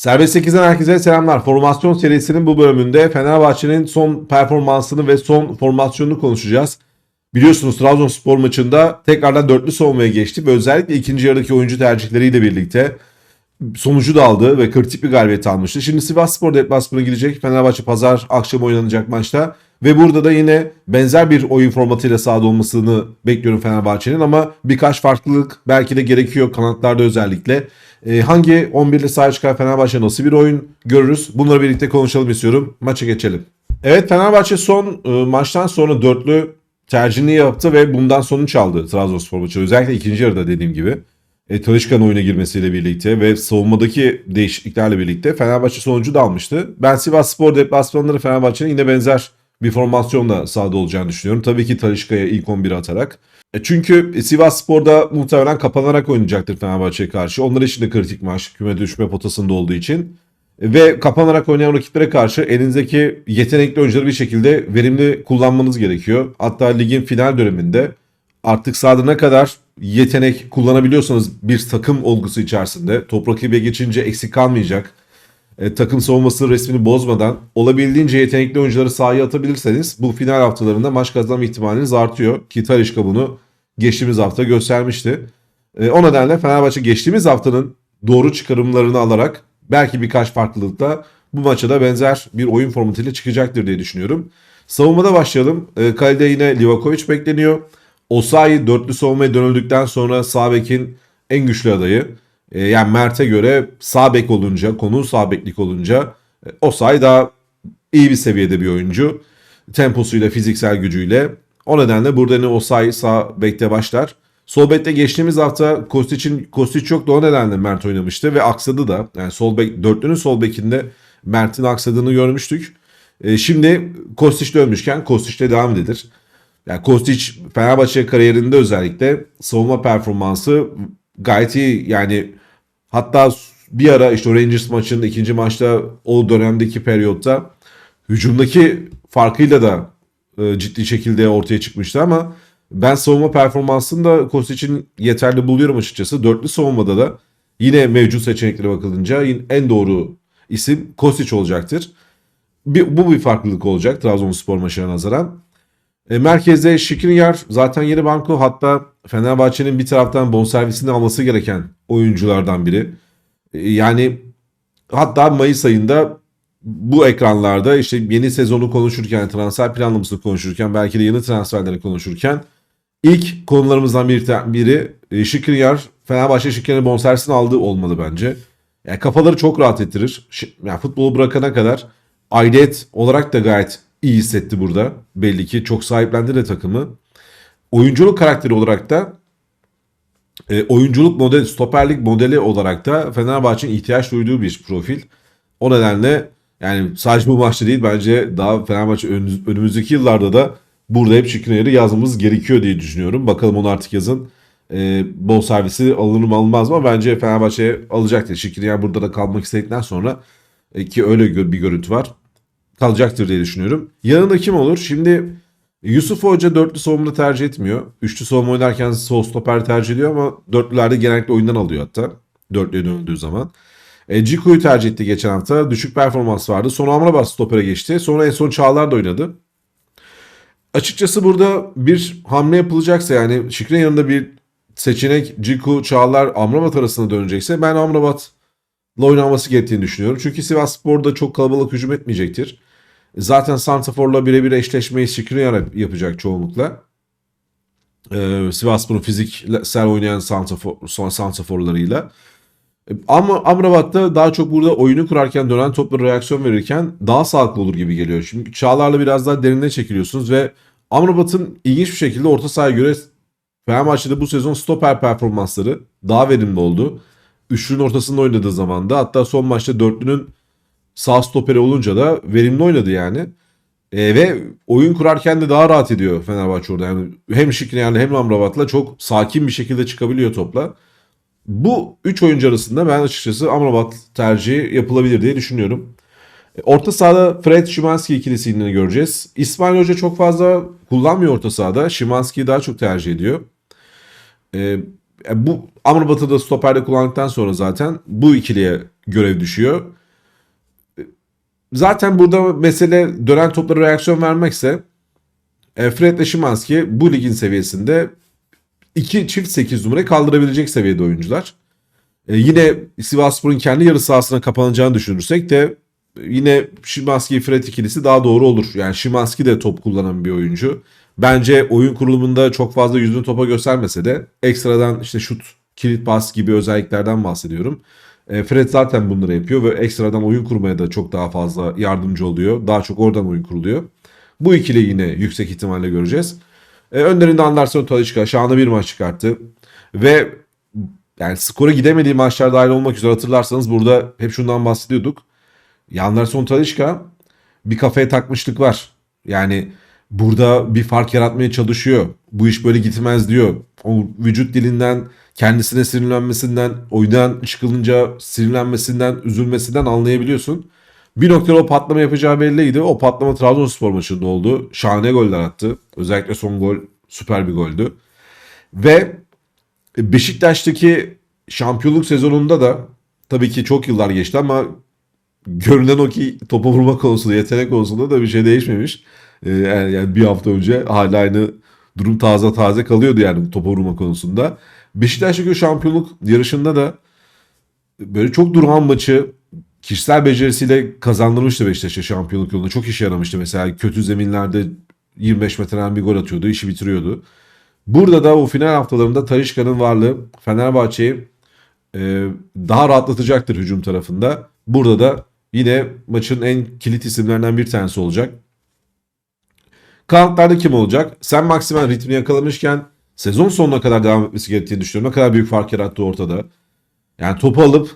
Serbest 8'den herkese selamlar. Formasyon serisinin bu bölümünde Fenerbahçe'nin son performansını ve son formasyonunu konuşacağız. Biliyorsunuz Trabzonspor maçında tekrardan dörtlü savunmaya geçti ve özellikle ikinci yarıdaki oyuncu tercihleriyle birlikte sonucu da aldı ve kritik bir galibiyet almıştı. Şimdi Sivasspor deplasmana gidecek. Fenerbahçe pazar akşam oynanacak maçta. Ve burada da yine benzer bir oyun formatıyla sahada olmasını bekliyorum Fenerbahçe'nin ama birkaç farklılık belki de gerekiyor kanatlarda özellikle. Ee, hangi 11 ile sahaya çıkar Fenerbahçe nasıl bir oyun görürüz? Bunları birlikte konuşalım istiyorum. Maça geçelim. Evet Fenerbahçe son e, maçtan sonra dörtlü tercihini yaptı ve bundan sonuç aldı Trabzonspor maçı. Özellikle ikinci yarıda dediğim gibi. E, Talişka'nın oyuna girmesiyle birlikte ve savunmadaki değişikliklerle birlikte Fenerbahçe sonucu da almıştı. Ben Sivas Spor deplasmanları Fenerbahçe'nin yine benzer bir formasyonla sahada olacağını düşünüyorum. Tabii ki Talişka'ya ilk 11 atarak. E, çünkü Sivas Spor'da muhtemelen kapanarak oynayacaktır Fenerbahçe'ye karşı. Onlar için de kritik maç küme düşme potasında olduğu için. E, Ve kapanarak oynayan rakiplere karşı elinizdeki yetenekli oyuncuları bir şekilde verimli kullanmanız gerekiyor. Hatta ligin final döneminde artık sahada ne kadar yetenek kullanabiliyorsanız bir takım olgusu içerisinde top rakibe geçince eksik kalmayacak. E, takım savunması resmini bozmadan olabildiğince yetenekli oyuncuları sahaya atabilirseniz bu final haftalarında maç kazanma ihtimaliniz artıyor. Ki Talişka bunu geçtiğimiz hafta göstermişti. E, o nedenle Fenerbahçe geçtiğimiz haftanın doğru çıkarımlarını alarak belki birkaç farklılıkla bu maça da benzer bir oyun formatıyla çıkacaktır diye düşünüyorum. Savunmada başlayalım. E, kalede yine Livakovic bekleniyor. Osayi dörtlü savunmaya dönüldükten sonra sağ bekin en güçlü adayı. E, yani Mert'e göre sağ bek olunca, konu sağ beklik olunca e, Osayi daha iyi bir seviyede bir oyuncu. Temposuyla, fiziksel gücüyle. O nedenle burada ne Osayi sağ bekte başlar. Sol bekte geçtiğimiz hafta Kostic'in Kostic yok da o nedenle Mert oynamıştı ve aksadı da. Yani sol bek dörtlünün sol bekinde Mert'in aksadığını görmüştük. E, şimdi Kostic dönmüşken Kostic'le devam edilir. Yani Kostic Fenerbahçe kariyerinde özellikle savunma performansı gayet iyi. Yani hatta bir ara işte Rangers maçının ikinci maçta o dönemdeki periyotta hücumdaki farkıyla da e, ciddi şekilde ortaya çıkmıştı ama ben savunma performansını da Kostic'in yeterli buluyorum açıkçası. Dörtlü savunmada da yine mevcut seçeneklere bakılınca en doğru isim Kostic olacaktır. Bir, bu bir farklılık olacak Trabzonspor maçına nazaran. E, merkezde Şikrinyar zaten yeni banko hatta Fenerbahçe'nin bir taraftan bonservisini alması gereken oyunculardan biri. E, yani hatta Mayıs ayında bu ekranlarda işte yeni sezonu konuşurken, transfer planlamasını konuşurken, belki de yeni transferleri konuşurken ilk konularımızdan biri, biri e, Şikrinyar Fenerbahçe Şikrinyar'ın bonservisini aldığı olmalı bence. Yani kafaları çok rahat ettirir. Yani futbolu bırakana kadar aidiyet olarak da gayet iyi hissetti burada. Belli ki çok sahiplendi de takımı. Oyunculuk karakteri olarak da e, oyunculuk modeli, stoperlik modeli olarak da Fenerbahçe'nin ihtiyaç duyduğu bir profil. O nedenle yani sadece bu maçta değil bence daha Fenerbahçe önümüz- önümüzdeki yıllarda da burada hep Şikrinyar'ı yazmamız gerekiyor diye düşünüyorum. Bakalım onu artık yazın. E, bol servisi alınır mı alınmaz mı? Bence Fenerbahçe alacaktır. Şikrinyar burada da kalmak istedikten sonra e, ki öyle bir görüntü var kalacaktır diye düşünüyorum. Yanında kim olur? Şimdi Yusuf Hoca dörtlü savunma tercih etmiyor. Üçlü savunma oynarken sol stoper tercih ediyor ama dörtlülerde genellikle oyundan alıyor hatta. Dörtlüye döndüğü zaman. E, Ciku'yu tercih etti geçen hafta. Düşük performans vardı. Sonra Amrabat stopere geçti. Sonra en son Çağlar da oynadı. Açıkçası burada bir hamle yapılacaksa yani Şikrin yanında bir seçenek Ciku, Çağlar, Amrabat arasında dönecekse ben Amrabat'la oynanması gerektiğini düşünüyorum. Çünkü Sivas Spor'da çok kalabalık hücum etmeyecektir. Zaten Santrafor'la birebir eşleşmeyi Skriniar yapacak çoğunlukla. Ee, Sivasspor'un fiziksel oynayan Santrafor, son Santraforlarıyla. Ee, Ama Amrabat da daha çok burada oyunu kurarken dönen toplara reaksiyon verirken daha sağlıklı olur gibi geliyor. Şimdi Çağlar'la biraz daha derinine çekiliyorsunuz ve Amrabat'ın ilginç bir şekilde orta sahaya göre Fenerbahçe'de bu sezon stoper performansları daha verimli oldu. Üçlünün ortasında oynadığı zaman da hatta son maçta dörtlünün sağ stoperi olunca da verimli oynadı yani. E, ve oyun kurarken de daha rahat ediyor Fenerbahçe orada. Yani hem Şikrinyar'la hem Amrabat'la çok sakin bir şekilde çıkabiliyor topla. Bu üç oyuncu arasında ben açıkçası Amrabat tercihi yapılabilir diye düşünüyorum. E, Orta sahada Fred Szymanski ikilisini göreceğiz. İsmail Hoca çok fazla kullanmıyor orta sahada. Szymanski'yi daha çok tercih ediyor. E, bu Amrabat'ı da stoperde kullandıktan sonra zaten bu ikiliye görev düşüyor. Zaten burada mesele dönen toplara reaksiyon vermekse e, Fred ile bu ligin seviyesinde iki çift 8 numarayı kaldırabilecek seviyede oyuncular. E, yine Sivasspor'un kendi yarı sahasına kapanacağını düşünürsek de yine Szymanski Fred ikilisi daha doğru olur. Yani Szymanski de top kullanan bir oyuncu. Bence oyun kurulumunda çok fazla yüzünü topa göstermese de ekstradan işte şut, kilit pas gibi özelliklerden bahsediyorum. E, Fred zaten bunları yapıyor ve ekstradan oyun kurmaya da çok daha fazla yardımcı oluyor. Daha çok oradan oyun kuruluyor. Bu ikili yine yüksek ihtimalle göreceğiz. E, önlerinde Anderson Talişka şahane bir maç çıkarttı. Ve yani skora gidemediği maçlar dahil olmak üzere hatırlarsanız burada hep şundan bahsediyorduk. Ya Anderson Talişka bir kafaya takmışlık var. Yani burada bir fark yaratmaya çalışıyor. Bu iş böyle gitmez diyor. O vücut dilinden, kendisine sinirlenmesinden, oyundan çıkılınca sinirlenmesinden, üzülmesinden anlayabiliyorsun. Bir noktada o patlama yapacağı belliydi. O patlama Trabzonspor maçında oldu. Şahane goller attı. Özellikle son gol süper bir goldü. Ve Beşiktaş'taki şampiyonluk sezonunda da tabii ki çok yıllar geçti ama görünen o ki topa vurma konusunda, yetenek konusunda da bir şey değişmemiş. Ee, yani, bir hafta önce hala aynı durum taze taze kalıyordu yani topa vurma konusunda. Beşiktaş'taki o şampiyonluk yarışında da böyle çok durağan maçı kişisel becerisiyle kazandırmıştı Beşiktaş'a şampiyonluk yolunda. Çok işe yaramıştı. Mesela kötü zeminlerde 25 metreden bir gol atıyordu, işi bitiriyordu. Burada da o final haftalarında Talişka'nın varlığı Fenerbahçe'yi e, daha rahatlatacaktır hücum tarafında. Burada da yine maçın en kilit isimlerinden bir tanesi olacak. Kanatlarda kim olacak? Sen Maximen ritmini yakalamışken sezon sonuna kadar devam etmesi gerektiğini düşünüyorum. Ne kadar büyük fark yarattı ortada. Yani topu alıp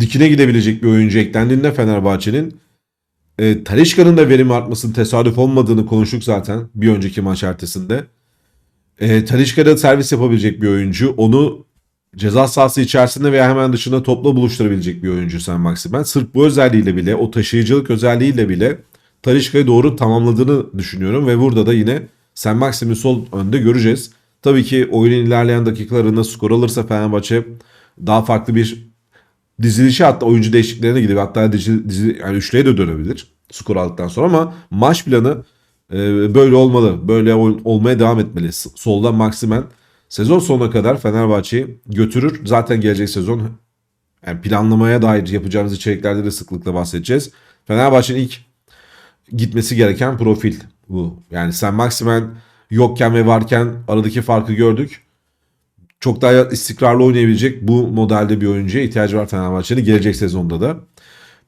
dikine gidebilecek bir oyuncu eklendiğinde Fenerbahçe'nin e, Talişka'nın da verim artmasının tesadüf olmadığını konuştuk zaten bir önceki maç ertesinde. E, Talişka'da servis yapabilecek bir oyuncu. Onu ceza sahası içerisinde veya hemen dışında topla buluşturabilecek bir oyuncu Sen Maximen. Sırf bu özelliğiyle bile, o taşıyıcılık özelliğiyle bile Talişka'yı doğru tamamladığını düşünüyorum ve burada da yine Sen Maxim'i sol önde göreceğiz. Tabii ki oyunun ilerleyen dakikalarında skor alırsa Fenerbahçe daha farklı bir dizilişi hatta oyuncu değişikliklerine gidip hatta dizi, dizi, yani üçlüye de dönebilir skor aldıktan sonra ama maç planı e, böyle olmalı. Böyle ol, olmaya devam etmeli. Solda Maximen sezon sonuna kadar Fenerbahçe'yi götürür. Zaten gelecek sezon yani planlamaya dair yapacağımız içeriklerde de sıklıkla bahsedeceğiz. Fenerbahçe'nin ilk gitmesi gereken profil bu. Yani sen Maximen yokken ve varken aradaki farkı gördük. Çok daha istikrarlı oynayabilecek bu modelde bir oyuncuya ihtiyacı var Fenerbahçe'nin gelecek sezonda da.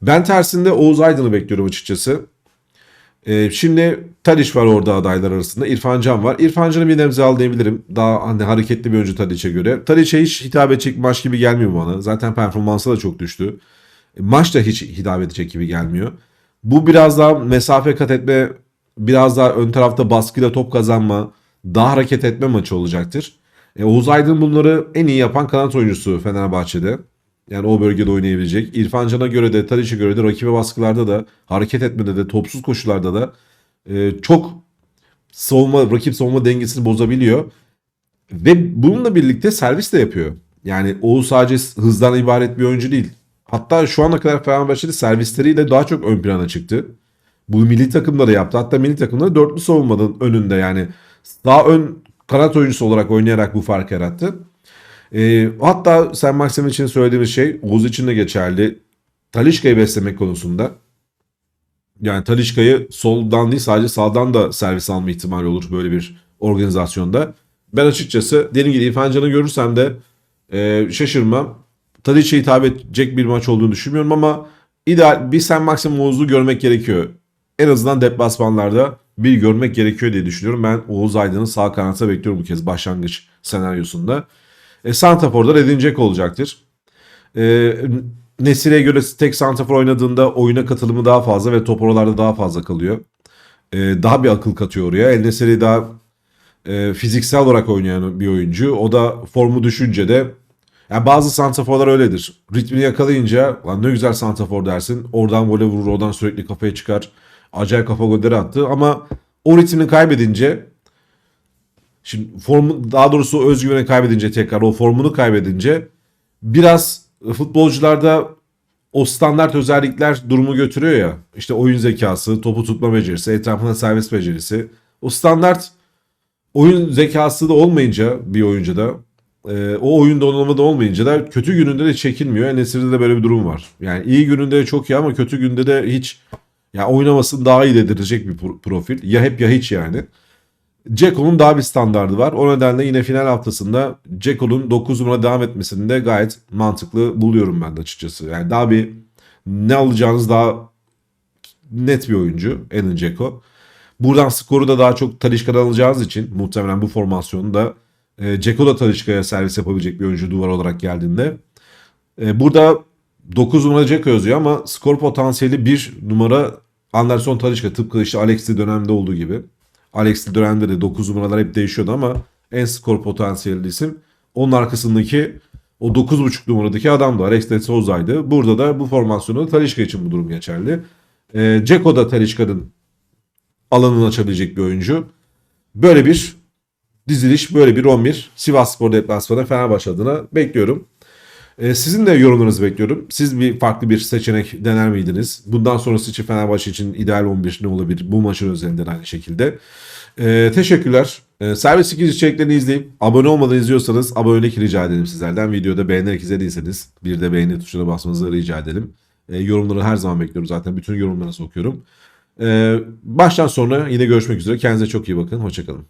Ben tersinde Oğuz Aydın'ı bekliyorum açıkçası. Ee, şimdi Tadiç var orada adaylar arasında. İrfan Can var. İrfan Can'ı bir nebze al diyebilirim. Daha hani hareketli bir oyuncu Tadiç'e göre. Tadiç'e hiç hitap edecek maç gibi gelmiyor bana. Zaten performansı da çok düştü. Maç da hiç hitap edecek gibi gelmiyor. Bu biraz daha mesafe kat etme, biraz daha ön tarafta baskıyla top kazanma, daha hareket etme maçı olacaktır. E, Oğuz Aydın bunları en iyi yapan kanat oyuncusu Fenerbahçe'de. Yani o bölgede oynayabilecek. İrfan Can'a göre de, Tadiç'e göre de rakibe baskılarda da, hareket etmede de, topsuz koşularda da e, çok savunma, rakip savunma dengesini bozabiliyor. Ve bununla birlikte servis de yapıyor. Yani Oğuz sadece hızdan ibaret bir oyuncu değil. Hatta şu ana kadar Fenerbahçe'de servisleriyle daha çok ön plana çıktı. Bu milli takımda da yaptı. Hatta milli takımda dörtlü savunmanın önünde yani daha ön kanat oyuncusu olarak oynayarak bu fark yarattı. E, hatta Sen Maxim için söylediğimiz şey Oğuz için de geçerli. Talişka'yı beslemek konusunda. Yani Talişka'yı soldan değil sadece sağdan da servis alma ihtimali olur böyle bir organizasyonda. Ben açıkçası dediğim gibi İrfan görürsem de e, şaşırmam. Tadiç'e hitap edecek bir maç olduğunu düşünmüyorum ama ideal bir Sen Maxim Oğuz'u görmek gerekiyor. En azından deplasmanlarda bir görmek gerekiyor diye düşünüyorum. Ben Oğuz Aydın'ı sağ kanata bekliyorum bu kez başlangıç senaryosunda. E, Santafor'da edinecek olacaktır. E, Nesire'ye göre tek Santafor oynadığında oyuna katılımı daha fazla ve top oralarda daha fazla kalıyor. E, daha bir akıl katıyor oraya. El Nesiri daha e, fiziksel olarak oynayan bir oyuncu. O da formu düşünce de yani bazı santraforlar öyledir. Ritmini yakalayınca lan ne güzel santrafor dersin. Oradan voley vurur, oradan sürekli kafaya çıkar. Acayip kafa golleri attı ama o ritmini kaybedince şimdi formu daha doğrusu özgüveni kaybedince tekrar o formunu kaybedince biraz futbolcularda o standart özellikler durumu götürüyor ya. İşte oyun zekası, topu tutma becerisi, etrafına servis becerisi. O standart oyun zekası da olmayınca bir oyuncuda e, o oyun donanımı da olmayınca da kötü gününde de çekilmiyor. Enesir'de de böyle bir durum var. Yani iyi gününde de çok iyi ama kötü günde de hiç ya oynamasını daha iyi dedirecek bir pro- profil. Ya hep ya hiç yani. Ceko'nun daha bir standardı var. O nedenle yine final haftasında Ceko'nun 9 numara devam etmesini de gayet mantıklı buluyorum ben de açıkçası. Yani daha bir ne alacağınız daha net bir oyuncu Alan Ceko. Buradan skoru da daha çok Talişka'dan alacağınız için muhtemelen bu formasyonda e, Ceko da Talişka'ya servis yapabilecek bir oyuncu duvar olarak geldiğinde. E, burada 9 numara Ceko yazıyor ama skor potansiyeli 1 numara Anderson Talişka tıpkı işte Alex'i dönemde olduğu gibi. Alex'li dönemde de 9 numaralar hep değişiyordu ama en skor potansiyelli isim onun arkasındaki o 9.5 numaradaki adam da Alex de Souza'ydı. Burada da bu formasyonda Talişka için bu durum geçerli. E, Ceko da Talişka'nın alanını açabilecek bir oyuncu. Böyle bir diziliş, böyle bir 11 Sivas Spor deplasmanı Fenerbahçe adına bekliyorum. Ee, sizin de yorumlarınızı bekliyorum. Siz bir farklı bir seçenek dener miydiniz? Bundan sonrası için Fenerbahçe için ideal 11 ne olabilir? Bu maçın özelinde de aynı şekilde. Ee, teşekkürler. Ee, Servis 8 içeriklerini izleyip abone olmadan izliyorsanız abonelik rica edelim sizlerden. Videoda beğenerek izlediyseniz bir de beğeni tuşuna basmanızı rica edelim. Ee, yorumları her zaman bekliyorum zaten. Bütün yorumlarınızı okuyorum. Baştan sonra yine görüşmek üzere. Kendinize çok iyi bakın. Hoşçakalın.